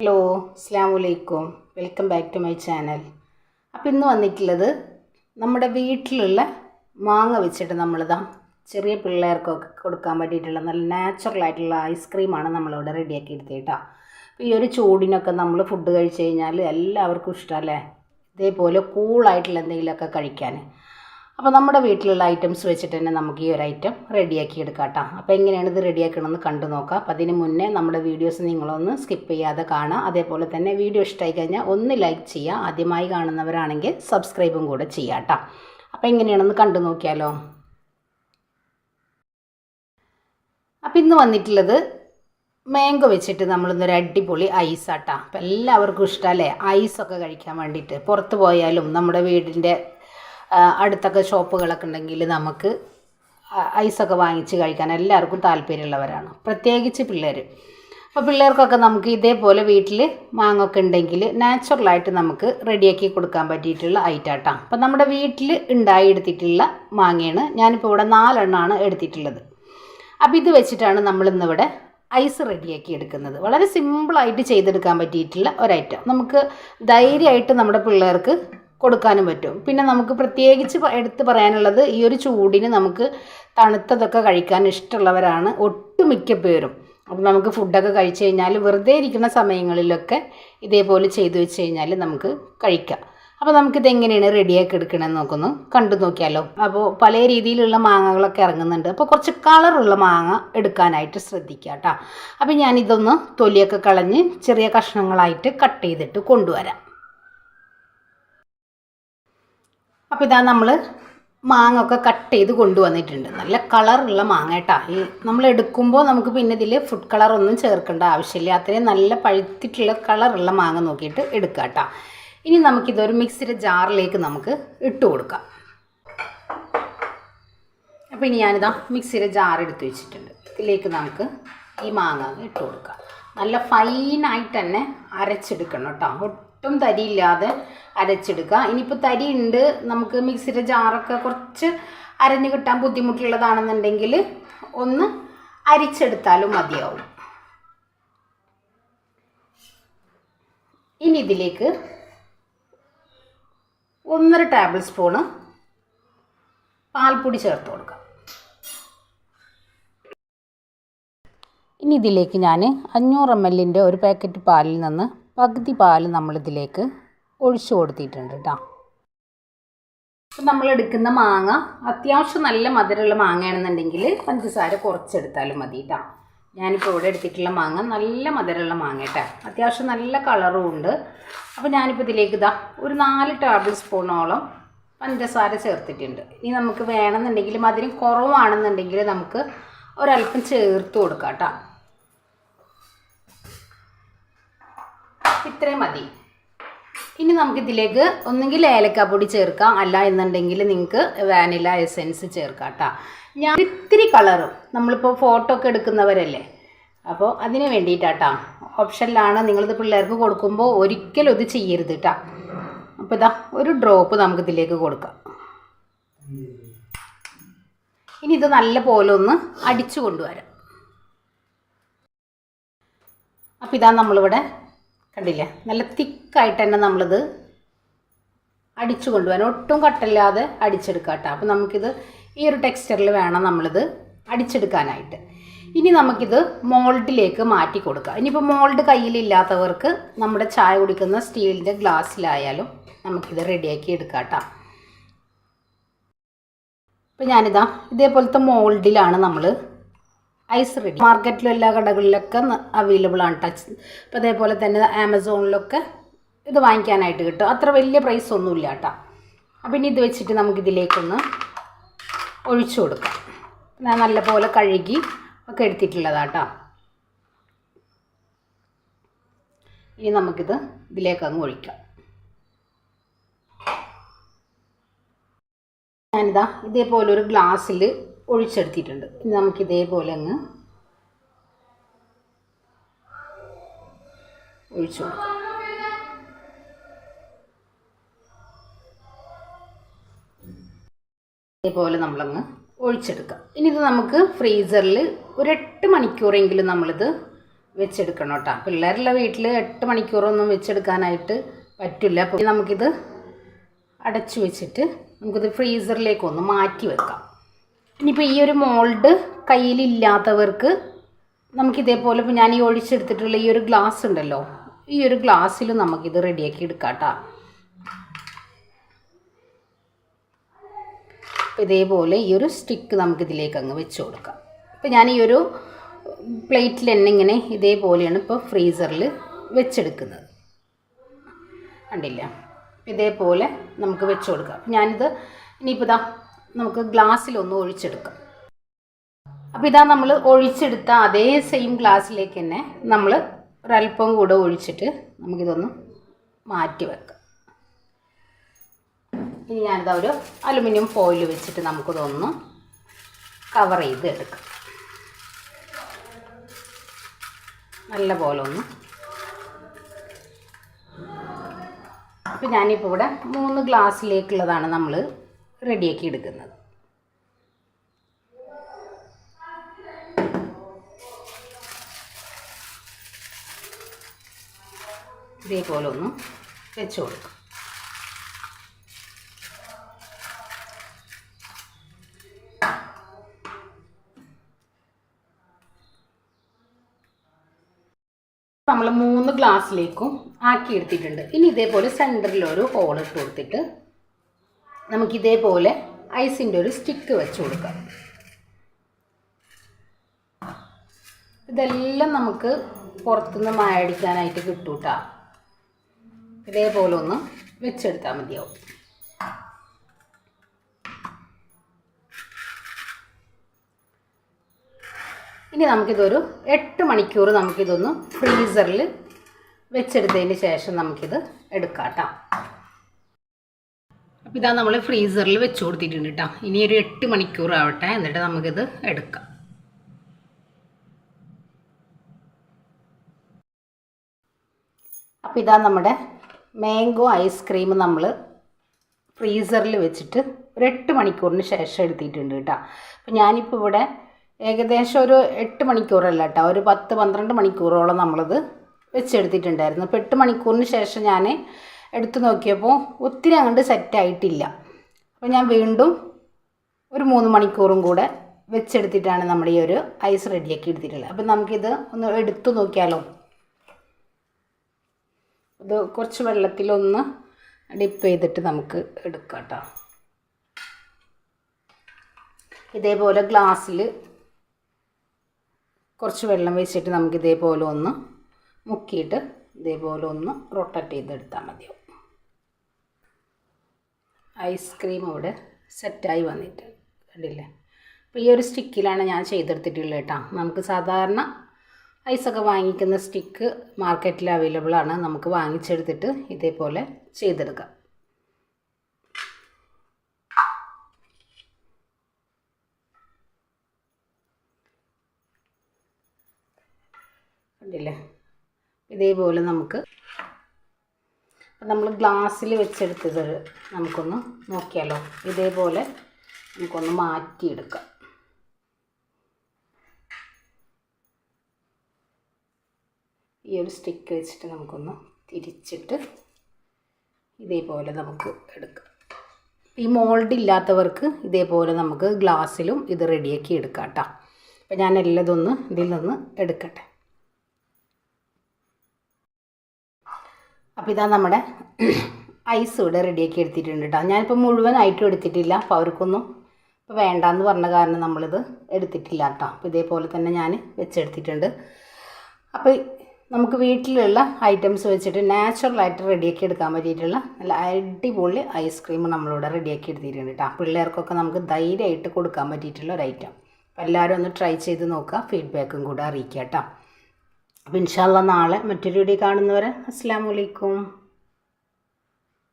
Hello അസ്സാം വലൈക്കും welcome back to my channel. അപ്പോൾ ഇന്ന് വന്നിട്ടുള്ളത് നമ്മുടെ വീട്ടിലുള്ള മാങ്ങ വെച്ചിട്ട് നമ്മളിതാ ചെറിയ പിള്ളേർക്കൊക്കെ കൊടുക്കാൻ പറ്റിയിട്ടുള്ള നല്ല നാച്ചുറൽ ആയിട്ടുള്ള ഐസ്ക്രീമാണ് നമ്മളിവിടെ റെഡിയാക്കി എടുത്തത് കേട്ടോ. അപ്പോൾ ഈ ഒരു ചൂടിനൊക്കെ നമ്മൾ ഫുഡ് കഴിച്ച് കഴിഞ്ഞാൽ എല്ലാവർക്കും ഇഷ്ടമല്ലേ ഇതേപോലെ കൂളായിട്ടുള്ള എന്തെങ്കിലുമൊക്കെ കഴിക്കാൻ അപ്പോൾ നമ്മുടെ വീട്ടിലുള്ള ഐറ്റംസ് വെച്ചിട്ട് തന്നെ നമുക്ക് ഈ ഒരു ഐറ്റം റെഡിയാക്കി എടുക്കാം കേട്ടോ. അപ്പോൾ എങ്ങനെയാണ് ഇത് റെഡിയാക്കണമെന്ന് കണ്ടു നോക്കാം. അപ്പോൾ അതിന് മുന്നേ നമ്മുടെ വീഡിയോസ് നിങ്ങളൊന്ന് സ്കിപ്പ് ചെയ്യാതെ കാണാം അതേപോലെ തന്നെ വീഡിയോ ഇഷ്ടമായി കഴിഞ്ഞാൽ ഒന്ന് ലൈക്ക് ചെയ്യുക. ആദ്യമായി കാണുന്നവരാണെങ്കിൽ സബ്സ്ക്രൈബും കൂടെ ചെയ്യാം കേട്ടോ. അപ്പോൾ എങ്ങനെയാണെന്ന് കണ്ടു നോക്കിയാലോ. അപ്പോൾ ഇന്ന് വന്നിട്ടുള്ളത് മാംഗോ വെച്ചിട്ട് നമ്മളിന്നൊരു അടിപൊളി ഐസാട്ടാ അപ്പം എല്ലാവർക്കും ഇഷ്ടമല്ലേ ഐസൊക്കെ കഴിക്കാൻ വേണ്ടിയിട്ട്. പുറത്ത് പോയാലും നമ്മുടെ വീടിന്റെ അടുത്തൊക്കെ ഷോപ്പുകളൊക്കെ ഉണ്ടെങ്കിൽ നമുക്ക് ഐസൊക്കെ വാങ്ങിച്ച് കഴിക്കാൻ എല്ലാവർക്കും താല്പര്യമുള്ളവരാണ്. പ്രത്യേകിച്ച് പിള്ളേർ അപ്പോൾ പിള്ളേർക്കൊക്കെ നമുക്ക് ഇതേപോലെ വീട്ടിൽ മാങ്ങൊക്കെ ഉണ്ടെങ്കിൽ നാച്ചുറലായിട്ട് നമുക്ക് റെഡിയാക്കി കൊടുക്കാൻ പറ്റിയിട്ടുള്ള ഐറ്റാട്ടാണ് അപ്പം നമ്മുടെ വീട്ടിൽ ഉണ്ടായി എടുത്തിട്ടുള്ള മാങ്ങയാണ് ഞാനിപ്പോൾ ഇവിടെ നാലെണ്ണമാണ് എടുത്തിട്ടുള്ളത്. അപ്പോൾ ഇത് വെച്ചിട്ടാണ് നമ്മളിന്നിവിടെ ഐസ് റെഡിയാക്കി എടുക്കുന്നത്. വളരെ സിമ്പിളായിട്ട് ചെയ്തെടുക്കാൻ പറ്റിയിട്ടുള്ള ഐറ്റം നമുക്ക് ധൈര്യമായിട്ട് നമ്മുടെ പിള്ളേർക്ക് കൊടുക്കാനും പറ്റും. പിന്നെ നമുക്ക് പ്രത്യേകിച്ച് എടുത്തു പറയാനുള്ളത് ഈ ഒരു ചൂടിന് നമുക്ക് തണുത്തതൊക്കെ കഴിക്കാൻ ഇഷ്ടമുള്ളവരാണ് ഒട്ടുമിക്ക പേരും. അപ്പം നമുക്ക് ഫുഡൊക്കെ കഴിച്ചു കഴിഞ്ഞാൽ വെറുതെ ഇരിക്കുന്ന സമയങ്ങളിലൊക്കെ ഇതേപോലെ ചെയ്തു വെച്ച് കഴിഞ്ഞാൽ നമുക്ക് കഴിക്കാം. അപ്പോൾ നമുക്കിത് എങ്ങനെയാണ് റെഡിയാക്കി എടുക്കണമെന്ന് നോക്കുന്നു. കണ്ടു നോക്കിയാലോ. അപ്പോൾ പല രീതിയിലുള്ള മാങ്ങകളൊക്കെ ഇറങ്ങുന്നുണ്ട്. അപ്പോൾ കുറച്ച് കളറുള്ള മാങ്ങ എടുക്കാനായിട്ട് ശ്രദ്ധിക്കുക കേട്ടോ. അപ്പോൾ ഞാനിതൊന്ന് തൊലിയൊക്കെ കളഞ്ഞ് ചെറിയ കഷ്ണങ്ങളായിട്ട് കട്ട് ചെയ്തിട്ട് കൊണ്ടുവരാം. അപ്പോൾ ഇതാ നമ്മൾ മാങ്ങ ഒക്കെ കട്ട് ചെയ്ത് കൊണ്ടുവന്നിട്ടുണ്ട്. നല്ല കളറുള്ള മാങ്ങ കേട്ടോ. ഈ നമ്മൾ എടുക്കുമ്പോൾ നമുക്ക് പിന്നെ ഇതിൽ ഫുഡ് കളർ ഒന്നും ചേർക്കേണ്ട ആവശ്യമില്ല. അത്രയും നല്ല പഴുത്തിട്ടുള്ള കളറുള്ള മാങ്ങ നോക്കിയിട്ട് എടുക്കുക കേട്ടോ. ഇനി നമുക്കിതൊരു മിക്സിയുടെ ജാറിലേക്ക് നമുക്ക് ഇട്ട് കൊടുക്കാം. അപ്പോൾ ഇനി ഞാനിതാ മിക്സിയുടെ ജാർ എടുത്ത് വെച്ചിട്ടുണ്ട്. ഇതിലേക്ക് നമുക്ക് ഈ മാങ്ങ ഇട്ട് കൊടുക്കാം. നല്ല ഫൈനായിട്ട് തന്നെ അരച്ചെടുക്കണം കേട്ടോ. ഒട്ടും തരിയില്ലാതെ അരച്ചെടുക്കുക. ഇനിയിപ്പോൾ തരി ഉണ്ട് നമുക്ക് മിക്സിയുടെ ജാറൊക്കെ കുറച്ച് അരഞ്ഞു കിട്ടാൻ ബുദ്ധിമുട്ടുള്ളതാണെന്നുണ്ടെങ്കിൽ ഒന്ന് അരിച്ചെടുത്താലും മതിയാവും. ഇനി ഇതിലേക്ക് ഒന്നര ടേബിൾ സ്പൂണ് പാൽപ്പൊടി ചേർത്ത് കൊടുക്കാം. ഇനി ഇതിലേക്ക് ഞാൻ അഞ്ഞൂറ് എം എല്ലിന്റെ ഒരു പാക്കറ്റ് പാലിൽ നിന്ന് പകുതി പാൽ നമ്മളിതിലേക്ക് ഒഴിച്ചു കൊടുത്തിട്ടുണ്ട് കേട്ടോ അപ്പം നമ്മൾ എടുക്കുന്ന മാങ്ങ അത്യാവശ്യം നല്ല മധുരമുള്ള മാങ്ങയാണെന്നുണ്ടെങ്കിൽ പഞ്ചസാര കുറച്ചെടുത്താലും മതി കേട്ടോ ഞാനിപ്പോൾ ഇവിടെ എടുത്തിട്ടുള്ള മാങ്ങ നല്ല മധുരമുള്ള മാങ്ങ കേട്ടോ അത്യാവശ്യം നല്ല കളറും ഉണ്ട്. അപ്പോൾ ഞാനിപ്പോൾ ഇതിലേക്ക് ഇതാ ഒരു നാല് ടേബിൾ സ്പൂണോളം പഞ്ചസാര ചേർത്തിട്ടുണ്ട്. ഇനി നമുക്ക് വേണമെന്നുണ്ടെങ്കിൽ മധുരം കുറവാണെന്നുണ്ടെങ്കിൽ നമുക്ക് ഒരല്പം ചേർത്ത് കൊടുക്കാം കേട്ടോ ഇത്രയും മതി. ഇനി നമുക്കിതിലേക്ക് ഒന്നുകിൽ ഏലക്കാപ്പൊടി ചേർക്കാം. അല്ല എന്നുണ്ടെങ്കിൽ നിങ്ങൾക്ക് വാനില എസെൻസ് ചേർക്കാം കേട്ടോ ഞാൻ ഇത്തിരി കളറും നമ്മളിപ്പോൾ ഫോട്ടോ ഒക്കെ എടുക്കുന്നവരല്ലേ? അപ്പോൾ അതിന് വേണ്ടിയിട്ടാട്ടോ ഓപ്ഷനിലാണ് നിങ്ങളിത് പിള്ളേർക്ക് കൊടുക്കുമ്പോൾ ഒരിക്കലും ഇത് ചെയ്യരുത് കേട്ടോ അപ്പോൾ ഇതാ ഒരു ഡ്രോപ്പ് നമുക്കിതിലേക്ക് കൊടുക്കാം. ഇനി ഇത് നല്ല പോലെ ഒന്ന് അടിച്ചു കൊണ്ടുവരാം. അപ്പോൾ ഇതാ നമ്മളിവിടെ കണ്ടില്ലേ? നല്ല തിക്കായിട്ട് തന്നെ നമ്മളിത് അടിച്ചു കൊണ്ടുപോകാൻ ഒട്ടും കട്ടില്ലാതെ അടിച്ചെടുക്കാം കേട്ടോ. അപ്പോൾ നമുക്കിത് ഈ ഒരു ടെക്സ്ചറിൽ വേണം നമ്മളിത് അടിച്ചെടുക്കാനായിട്ട്. ഇനി നമുക്കിത് മോൾഡിലേക്ക് മാറ്റി കൊടുക്കാം. ഇനിയിപ്പോൾ മോൾഡ് കയ്യിലില്ലാത്തവർക്ക് നമ്മുടെ ചായ കുടിക്കുന്ന സ്റ്റീലിന്റെ ഗ്ലാസ്സിലായാലും നമുക്കിത് റെഡിയാക്കി എടുക്കാം കേട്ടോ. അപ്പോൾ ഞാനിതാ ഇതേപോലത്തെ മോൾഡിലാണ് നമ്മൾ ഐസ് റെഡി. മാർക്കറ്റിലും എല്ലാ കടകളിലൊക്കെ അവൈലബിൾ ആണ് ടച്ച് അപ്പോൾ അതേപോലെ തന്നെ ആമസോണിലൊക്കെ ഇത് വാങ്ങിക്കാനായിട്ട് കിട്ടും. അത്ര വലിയ പ്രൈസ് ഒന്നുമില്ല കേട്ടോ. അപ്പം ഇനി ഇത് വെച്ചിട്ട് നമുക്കിതിലേക്കൊന്ന് ഒഴിച്ചു കൊടുക്കാം. ഞാൻ നല്ലപോലെ കഴുകി ഒക്കെ എടുത്തിട്ടുള്ളതാട്ടോ ഇനി നമുക്കിത് ഇതിലേക്ക് അങ്ങ് ഒഴിക്കാം. ഞാനിതാ ഇതേപോലെ ഒരു ഗ്ലാസ്സിൽ ഒഴിച്ചെടുത്തിട്ടുണ്ട്. ഇനി നമുക്ക് ഇതേപോലെ അങ്ങ് ഒഴിച്ചു കൊടുക്കാം. ഇതേപോലെ നമ്മളങ്ങ് ഒഴിച്ചെടുക്കാം. ഇനി ഇത് നമുക്ക് ഫ്രീസറിൽ ഒരു എട്ട് മണിക്കൂറെങ്കിലും നമ്മളിത് വെച്ചെടുക്കണം കേട്ടോ. പിള്ളേരുള്ള വീട്ടിൽ എട്ട് മണിക്കൂറൊന്നും വെച്ചെടുക്കാനായിട്ട് പറ്റില്ല. അപ്പോൾ നമുക്കിത് അടച്ചു വെച്ചിട്ട് നമുക്കിത് ഫ്രീസറിലേക്കൊന്ന് മാറ്റി വെക്കാം. ഇനിയിപ്പോൾ ഈ ഒരു മോൾഡ് കയ്യിലില്ലാത്തവർക്ക് നമുക്കിതേപോലെ ഇപ്പോൾ ഞാൻ ഈ ഒഴിച്ചെടുത്തിട്ടുള്ള ഈ ഒരു ഗ്ലാസ് ഉണ്ടല്ലോ ഈ ഒരു ഗ്ലാസ്സിൽ നമുക്കിത് റെഡിയാക്കി എടുക്കാം കേട്ടോ അപ്പോൾ ഇതേപോലെ ഈ ഒരു സ്റ്റിക്ക് നമുക്കിതിലേക്ക് അങ്ങ് വെച്ച് കൊടുക്കാം. ഇപ്പോൾ ഞാൻ ഈ ഒരു പ്ലേറ്റിൽ തന്നെ ഇങ്ങനെ ഇതേപോലെയാണ് ഇപ്പോൾ ഫ്രീസറിൽ വെച്ചെടുക്കുന്നത്. കണ്ടില്ല? ഇതേപോലെ നമുക്ക് വെച്ച് കൊടുക്കാം. അപ്പോൾ ഞാനിത് ഇനിയിപ്പോൾ ഇതാ നമുക്ക് ഗ്ലാസ്സിലൊന്ന് ഒഴിച്ചെടുക്കാം. അപ്പോൾ ഇതാ നമ്മൾ ഒഴിച്ചെടുത്ത അതേ സെയിം ഗ്ലാസ്സിലേക്ക് തന്നെ നമ്മൾ ഒരല്പം കൂടെ ഒഴിച്ചിട്ട് നമുക്കിതൊന്ന് മാറ്റി വെക്കാം. ഇനി ഞാനിതാ ഒരു അലുമിനിയം ഫോയിൽ വെച്ചിട്ട് നമുക്കിതൊന്ന് കവർ ചെയ്ത് എടുക്കാം നല്ല പോലെ ഒന്ന് അപ്പം ഞാനിപ്പോൾ ഇവിടെ മൂന്ന് ഗ്ലാസ്സിലേക്കുള്ളതാണ് നമ്മൾ റെഡിയാക്കി എടുക്കുന്നത്. ഇതേപോലെ ഒന്ന് വെച്ച് കൊടുക്കും. നമ്മൾ മൂന്ന് ഗ്ലാസ്സിലേക്കും ആക്കി എടുത്തിട്ടുണ്ട് ഇനി ഇതേപോലെ സെന്ററിൽ ഒരു ഹോൾ ഇട്ട് കൊടുത്തിട്ട് നമുക്ക് ഇതേപോലെ ഐസിന്റെ ഒരു സ്റ്റിക്ക് വെച്ച് കൊടുക്കാം. ഇതെല്ലാം നമുക്ക് പുറത്തുനിന്ന് മായടിക്കാനായിട്ട് കിട്ടൂട്ടാ. ഇതേപോലെ ഒന്ന് വെച്ചെടുത്താൽ മതിയാവും. ഇനി നമുക്കിതൊരു എട്ട് മണിക്കൂർ നമുക്കിതൊന്ന് ഫ്രീസറിൽ വെച്ചെടുത്തതിന് ശേഷം നമുക്കിത് എടുക്കാം കേട്ടോ അപ്പോൾ ഇതാ നമ്മൾ ഫ്രീസറിൽ വെച്ച് കൊടുത്തിട്ടുണ്ട് കേട്ടോ ഇനി ഒരു എട്ട് മണിക്കൂർ ആവട്ടെ എന്നിട്ട് നമുക്കിത് എടുക്കാം. അപ്പോൾ ഇതാ നമ്മുടെ മാംഗോ ഐസ്ക്രീം നമ്മൾ ഫ്രീസറിൽ വെച്ചിട്ട് ഒരു എട്ട് മണിക്കൂറിന് ശേഷം എടുത്തിട്ടുണ്ട് കേട്ടോ അപ്പോൾ ഞാനിപ്പോൾ ഇവിടെ ഏകദേശം ഒരു എട്ട് മണിക്കൂറല്ല കേട്ടോ ഒരു പത്ത് പന്ത്രണ്ട് മണിക്കൂറോളം നമ്മളിത് വെച്ചെടുത്തിട്ടുണ്ടായിരുന്നു. അപ്പോൾ എട്ട് മണിക്കൂറിന് ശേഷം ഞാൻ എടുത്തു നോക്കിയപ്പോൾ ഒത്തിരി അങ്ങോട്ട് സെറ്റായിട്ടില്ല അപ്പോൾ ഞാൻ വീണ്ടും ഒരു മൂന്ന് മണിക്കൂറും കൂടെ വെച്ചെടുത്തിട്ടാണ് നമ്മൾ ഈ ഒരു ഐസ് റെഡിയാക്കി എടുത്തിട്ടുള്ളത്. അപ്പം നമുക്കിത് ഒന്ന് എടുത്തു നോക്കിയാലോ? ഇത് കുറച്ച് വെള്ളത്തിലൊന്ന് ഡിപ്പ് ചെയ്തിട്ട് നമുക്ക് എടുക്കാം കേട്ടോ. ഇതേപോലെ ഗ്ലാസ്സിൽ കുറച്ച് വെള്ളം വെച്ചിട്ട് നമുക്ക് ഇതേപോലെ ഒന്ന് മുക്കിയിട്ട് ഇതേപോലെ ഒന്ന് റൊട്ടേറ്റ് ചെയ്തെടുത്താൽ മതിയാവും. ഐസ്ക്രീം ഇവിടെ സെറ്റായി വന്നിട്ട് കണ്ടില്ലേ? അപ്പോൾ ഈ ഒരു സ്റ്റിക്കിലാണ് ഞാൻ ചെയ്തെടുത്തിട്ടുള്ളത് കേട്ടോ. നമുക്ക് സാധാരണ ഐസൊക്കെ വാങ്ങിക്കുന്ന സ്റ്റിക്ക് മാർക്കറ്റിൽ അവൈലബിൾ ആണ്. നമുക്ക് വാങ്ങിച്ചെടുത്തിട്ട് ഇതേപോലെ ചെയ്തെടുക്കാം. കണ്ടില്ലേ? ഇതേപോലെ നമുക്ക് നമ്മൾ ഗ്ലാസ്സിൽ വെച്ചെടുത്തത് നമുക്കൊന്ന് നോക്കിയാലോ? ഇതേപോലെ നമുക്കൊന്ന് മാറ്റിയെടുക്കാം. ഈ ഒരു സ്റ്റിക്ക് വെച്ചിട്ട് നമുക്കൊന്ന് തിരിച്ചിട്ട് ഇതേപോലെ നമുക്ക് എടുക്കാം. ഈ മോൾഡ് ഇല്ലാത്തവർക്ക് ഇതേപോലെ നമുക്ക് ഗ്ലാസ്സിലും ഇത് റെഡിയാക്കി എടുക്കാം കേട്ടോ. അപ്പം ഞാൻ എല്ലതൊന്ന് ഇതിൽ നിന്ന് എടുക്കട്ടെ. അപ്പോൾ ഇതാ നമ്മുടെ ഐസ് ഇവിടെ റെഡിയാക്കി എടുത്തിട്ടുണ്ട് കേട്ടോ ഞാനിപ്പോൾ മുഴുവനായിട്ടും എടുത്തിട്ടില്ല. അപ്പോൾ അവർക്കൊന്നും ഇപ്പോൾ വേണ്ടാന്ന് പറഞ്ഞ കാരണം നമ്മളിത് എടുത്തിട്ടില്ല കേട്ടോ അപ്പോൾ ഇതേപോലെ തന്നെ ഞാൻ വെച്ചെടുത്തിട്ടുണ്ട്. അപ്പോൾ നമുക്ക് വീട്ടിലുള്ള ഐറ്റംസ് വെച്ചിട്ട് നാച്ചുറലായിട്ട് റെഡിയാക്കി എടുക്കാൻ പറ്റിയിട്ടുള്ള നല്ല അടിപൊളി ഐസ്ക്രീം നമ്മളിവിടെ റെഡിയാക്കി എടുത്തിട്ടുണ്ട് കേട്ടോ പിള്ളേർക്കൊക്കെ നമുക്ക് ധൈര്യമായിട്ട് കൊടുക്കാൻ പറ്റിയിട്ടുള്ള ഒരു ഐറ്റം. അപ്പോൾ എല്ലാവരും ഒന്ന് ട്രൈ ചെയ്ത് നോക്കുക. ഫീഡ്ബാക്കും കൂടെ അറിയിക്കുക കേട്ടോ അപ്പോൾ ഇൻഷാല്ല നാളെ മറ്റൊരു വീഡിയോ കാണുന്നവരെ അസ്സാം വലൈക്കും